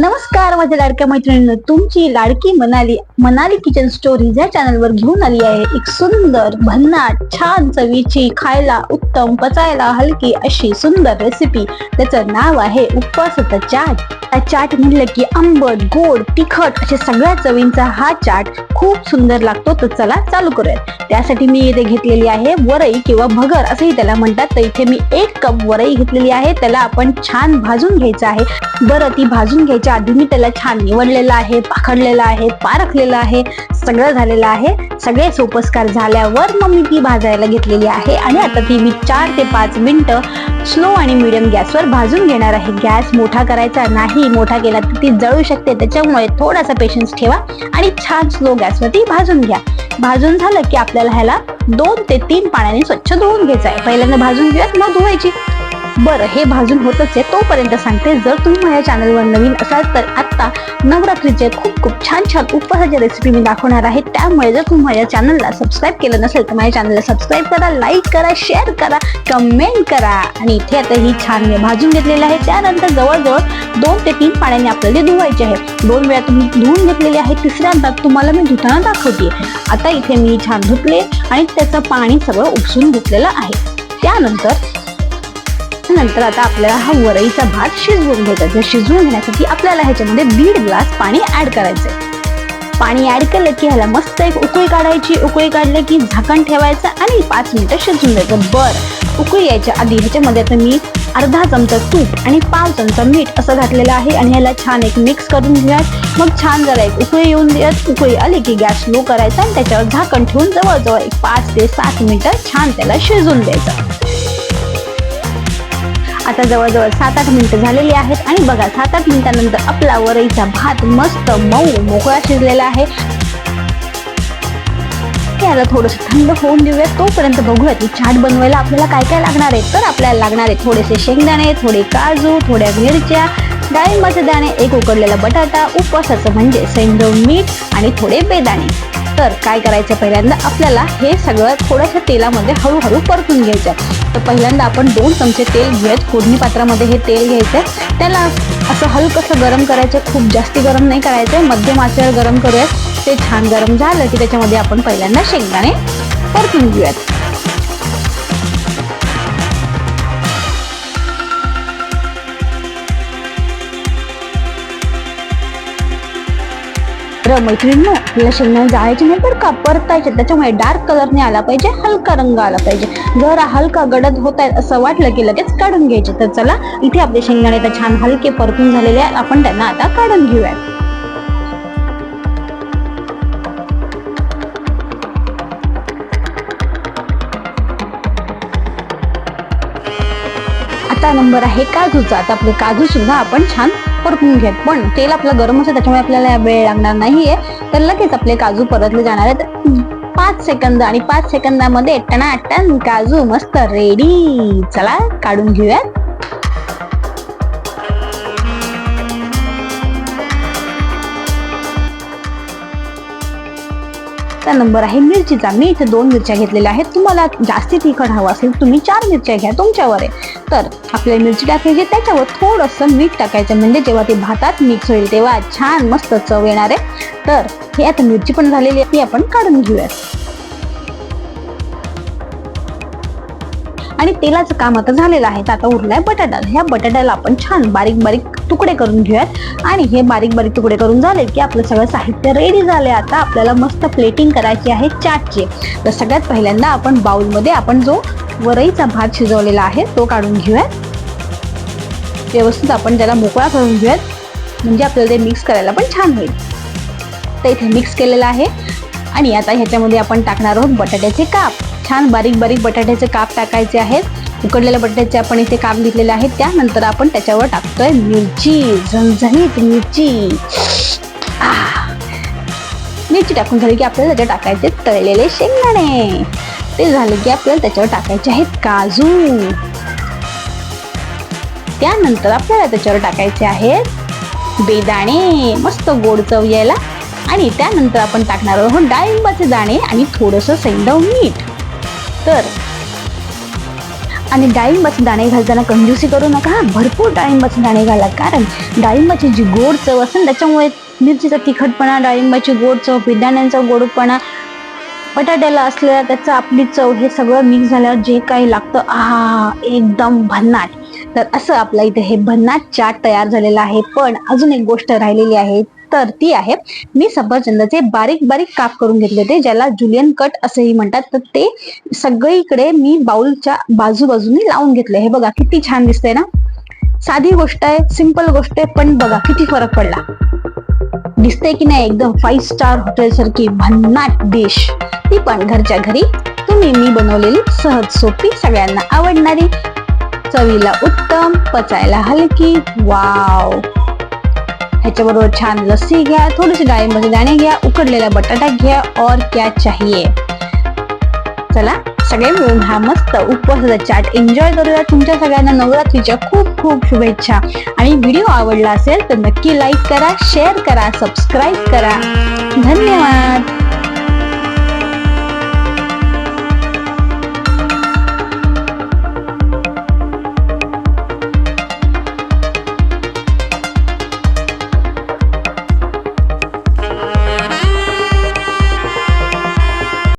नमस्कार माझ्या लाडक्या मैत्रिणींनो. तुमची लाडकी मनाली मनाली किचन स्टोरीज या चॅनलवर घेऊन आली आहे. एक सुंदर भन्नाट छान चवीची खायला उत्तम पचायला हलकी अशी सुंदर रेसिपी त्याचं नाव आहे उपवासाचा चाट. त्या चाट म्हणलं की आंबट गोड तिखट अशा सगळ्या चवींचा हा चाट खूप सुंदर लागतो. तर चला चालू करूयात. त्यासाठी मी इथे घेतलेली आहे वरई किंवा भगर असंही त्याला म्हणतात. तर इथे मी एक कप वरई घेतलेली आहे. त्याला आपण छान भाजून घ्यायचं आहे. बरं ती भाजून त्याच्या आधी मी त्याला छान निवडलेलं आहे पाखडलेलं आहे पारखलेलं आहे सगळं झालेलं आहे. सगळे सोपस्कार झाल्यावर मग मी ती भाजायला घेतलेली आहे आणि आता ती मी चार ते पाच मिनटं स्लो आणि मिडियम गॅसवर भाजून घेणार आहे. गॅस मोठा करायचा नाही मोठा केला तर ती जळू शकते. त्याच्यामुळे थोडासा पेशन्स ठेवा आणि छान स्लो गॅसवरती भाजून घ्या. भाजून झालं की आपल्याला ह्याला दोन ते तीन पाण्याने स्वच्छ धुवून घ्यायचं आहे. पहिल्यांदा भाजून घेऊयात मग धुवायची. बरं हे भाजून होतच आहे. तोपर्यंत सांगते जर तुम्ही माझ्या चॅनलवर नवीन असाल तर आत्ता नवरात्रीचे खूप खूप छान छान उपहाराच्या रेसिपी मी दाखवणार आहे. त्यामुळे जर तुम्ही माझ्या चॅनलला सबस्क्राईब केलं नसेल तर माझ्या चॅनलला सबस्क्राईब करा लाईक करा शेअर करा कमेंट करा. आणि इथे आता ही छान मी भाजून घेतलेली आहे. त्यानंतर जवळजवळ दोन ते तीन पाण्याने आपल्याला धुवायचे आहे. दोन वेळा तुम्ही धुवून घेतलेले आहे. तिसऱ्यांदा तुम्हाला मी धुताना दाखवते. आता इथे मी छान धुतले आणि त्याचं पाणी सगळं उपसून घेतलेलं आहे. त्यानंतर नंतर आता आपल्याला हा वरईचा भात शिजवून घ्यायचा जर शिजवून घेण्यासाठी आपल्याला ह्याच्यामध्ये दीड ग्लास पाणी ऍड करायचंय. पाणी ऍड केलं की ह्याला मस्त एक उकळी काढायची. उकळी काढलं की झाकण ठेवायचं आणि पाच मिनिटं शिजवून द्यायचं. बर. उकळी यायच्या आधी ह्याच्यामध्ये आता मी अर्धा चमचा तूप आणि पाव चमचा मीठ असं घातलेलं आहे आणि ह्याला छान एक मिक्स करून घेऊयात. मग छान जरा एक उकळी येऊन देत उकळी आली की गॅस लो करायचा आणि त्याच्यावर झाकण ठेवून जवळजवळ एक पाच ते सात मिनिटं छान त्याला शिजवून द्यायचं. आता जवळजवळ सात आठ मिनिटं झालेली आहेत आणि बघा सात आठ मिनिटानंतर आपला वरईचा भात मस्त मऊ मोकळा शिजलेला आहे. याला थोडस थंड होऊन देऊया. तोपर्यंत बघूया की चाट बनवायला आपल्याला काय काय लागणार आहे. तर आपल्याला लागणार आहे थोडेसे शेंगदाणे थोडे काजू थोड्या मिरच्या डाळिंबाचे दाणे एक उकडलेला बटाटा उपवासाचं म्हणजे सैंधव मीठ आणि थोडे बेदाणे. तर काय करायचं पहिल्यांदा? आपल्याला हे सगळं थोड्याशा तेलामध्ये हळूहळू परतून घ्यायचं. तर पहिल्यांदा आपण दोन चमचे तेल घेऊयात. फोडणी पात्रामध्ये हे तेल घ्यायचं त्याला असं हलकंसं गरम करायचं खूप जास्ती गरम नाही करायचं मध्यम आचेवर गरम करूयात. ते छान गरम झालं की त्याच्यामध्ये आपण पहिल्यांदा शेंगदाणे परतून घेऊयात. तर मैत्रिणींनो आपल्याला शेंगदाणे जाळायचे नाही बरं का परतायचे त्याच्यामुळे डार्क कलरने आला पाहिजे हलका रंग आला पाहिजे. जर हलका गडद होत आहे असं वाटलं की लगेच काढून घ्यायचे. तर चला इथे आपले शेंगदाणे तर छान हलके परतून झालेले आहेत. आपण त्यांना आता काढून घेऊयात. चौथा नंबर आहे काजूचा. तर आपले काजू सुद्धा आपण छान परतून घेत. पण तेल आपलं गरम असतं त्याच्यामुळे आपल्याला वेळ लागणार नाहीये. तर लगेच आपले काजू परतले जाणार आहेत. पाच सेकंद आणि पाच सेकंदामध्ये टणाटण काजू मस्त रेडी चला काढून घेऊयात. त्या नंबर आहे मिरचीचा. मी इथे दोन मिरच्या घेतलेल्या आहेत. तुम्हाला जास्ती तिखट हवं असेल तुम्ही चार मिरच्या घ्या तुमच्यावर आहे. तर आपल्याला मिरची टाकायची त्याच्यावर थोडंसं मीठ टाकायचं. म्हणजे जेव्हा ते भातात मिक्स होईल तेव्हा छान मस्त चव येणार आहे. तर हे आता मिरची पण झालेली आहे ती आपण काढून घेऊयात. आणि तेलाचं काम आता झालेलं आहे. तर आता उरलाय बटाटा ह्या बटाट्याला आपण छान बारीक बारीक तुकडे करून घेऊयात. आणि हे बारीक बारीक तुकडे करून झाले की आपलं सगळं साहित्य रेडी झाले आता आपल्याला मस्त प्लेटिंग करायची आहे चाटची. तर सगळ्यात पहिल्यांदा आपण बाउलमध्ये आपण जो वरईचा भात शिजवलेला आहे तो काढून घेऊयात. व्यवस्थित आपण त्याला मोकळा करून घेऊयात. म्हणजे आपल्याला ते मिक्स करायला पण छान होईल. तर इथे मिक्स केलेलं आहे. आणि आता ह्याच्यामध्ये आपण टाकणार आहोत बटाट्याचे काप. छान बारीक बारीक बटाट्याचे काप टाकायचे आहेत. उकडलेल्या बटाट्याचे आपण इथे काप घेतलेले आहेत. त्यानंतर आपण त्याच्यावर टाकतोय मिरची झणझणीत मिरची. मिरची टाकून झाली की आपल्याला त्याच्यावर टाकायचे तळलेले शेंगदाणे. ते झाले की आपल्याला त्याच्यावर टाकायचे आहेत काजू. त्यानंतर आपल्याला त्याच्यावर टाकायचे आहेत बेदाणे. मस्त गोड चव यायला. आणि त्यानंतर आपण टाकणार आहोत डाळिंबाचे दाणे आणि थोडंसं सैंदव मीठ. तर आणि डाळिंबाचे दाणे घालताना कंजूसी करू नका हा भरपूर डाळिंबाचे दाणे घाला. कारण डाळिंबाची जी गोड चव असेल त्याच्यामुळे मिरचीचा तिखटपणा डाळिंबाची गोड चव बिदाण्यांचा गोडपणा बटाट्याला असलेला त्याचा आपली चव हे सगळं मिक्स झाल्यावर जे काही लागतं आ एकदम भन्नाट. तर असं आपल्या इथे हे भन्नाट चाट तयार झालेला आहे. पण अजून एक गोष्ट राहिलेली आहे. तर ती आहे. मी सफरचंदाचे बारीक बारीक काप करून घेतले होते ज्याला जुलियन कट असंही म्हणतात. तर ते सगळीकडे मी बाउलच्या बाजूबाजूनी लावून घेतले. हे बघा किती छान दिसतंय ना? साधी गोष्ट आहे सिंपल गोष्ट आहे पण बघा किती फरक पडला. दिसते की नाही एकदम फाईव्ह स्टार हॉटेल सारखी भन्नाट डिश ती पण घरच्या घरी. तुम्ही मी बनवलेली सहज सोपी सगळ्यांना आवडणारी. चवीला उत्तम पचायला हलकी. वाव ह्याच्याबरोबर छान लस्सी घ्या थोडेसे डाळिंबाचे दाणे घ्या उकडलेला बटाटा घ्या और क्या चाहिए. चला सगळे मिळून हा मस्त उपवासाचा चाट एन्जॉय करूया. तुमच्या सगळ्यांना नवरात्रीच्या खूप खूप शुभेच्छा. आणि व्हिडिओ आवडला असेल तर नक्की लाईक करा शेअर करा सबस्क्राईब करा. धन्यवाद.